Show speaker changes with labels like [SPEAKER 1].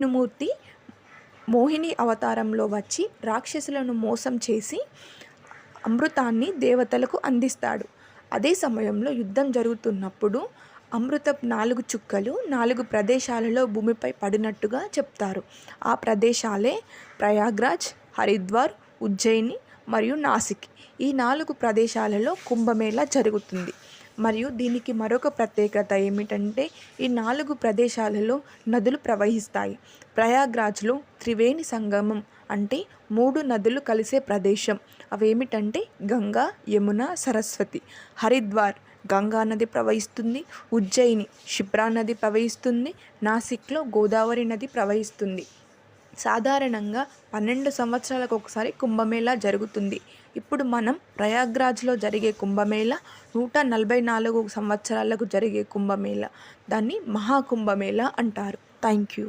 [SPEAKER 1] విష్ణుమూర్తి మోహిని అవతారంలో వచ్చి రాక్షసులను మోసం చేసి అమృతాన్ని దేవతలకు అందిస్తాడు. అదే సమయంలో యుద్ధం జరుగుతున్నప్పుడు అమృత నాలుగు చుక్కలు నాలుగు ప్రదేశాలలో భూమిపై పడినట్టుగా చెప్తారు. ఆ ప్రదేశాలే ప్రయాగ్రాజ్ హరిద్వార్ ఉజ్జయిని మరియు నాసిక్. ఈ నాలుగు ప్రదేశాలలో కుంభమేళా జరుగుతుంది. మరియు దీనికి మరొక ప్రత్యేకత ఏమిటంటే ఈ నాలుగు ప్రదేశాలలో నదులు ప్రవహిస్తాయి. ప్రయాగ్రాజ్లో త్రివేణి సంగమం అంటే మూడు నదులు కలిసే ప్రదేశం. అవేమిటంటే గంగా యమున సరస్వతి. హరిద్వార్ గంగా నది ప్రవహిస్తుంది. ఉజ్జయిని క్షిప్రా నది ప్రవహిస్తుంది. నాసిక్లో గోదావరి నది ప్రవహిస్తుంది. సాధారణంగా పన్నెండు సంవత్సరాలకు ఒకసారి కుంభమేళా జరుగుతుంది. ఇప్పుడు మనం ప్రయాగ్రాజ్లో జరిగే కుంభమేళా నూట నలభై నాలుగు సంవత్సరాలకు జరిగే కుంభమేళా దాన్ని మహాకుంభమేళా అంటారు. Thank you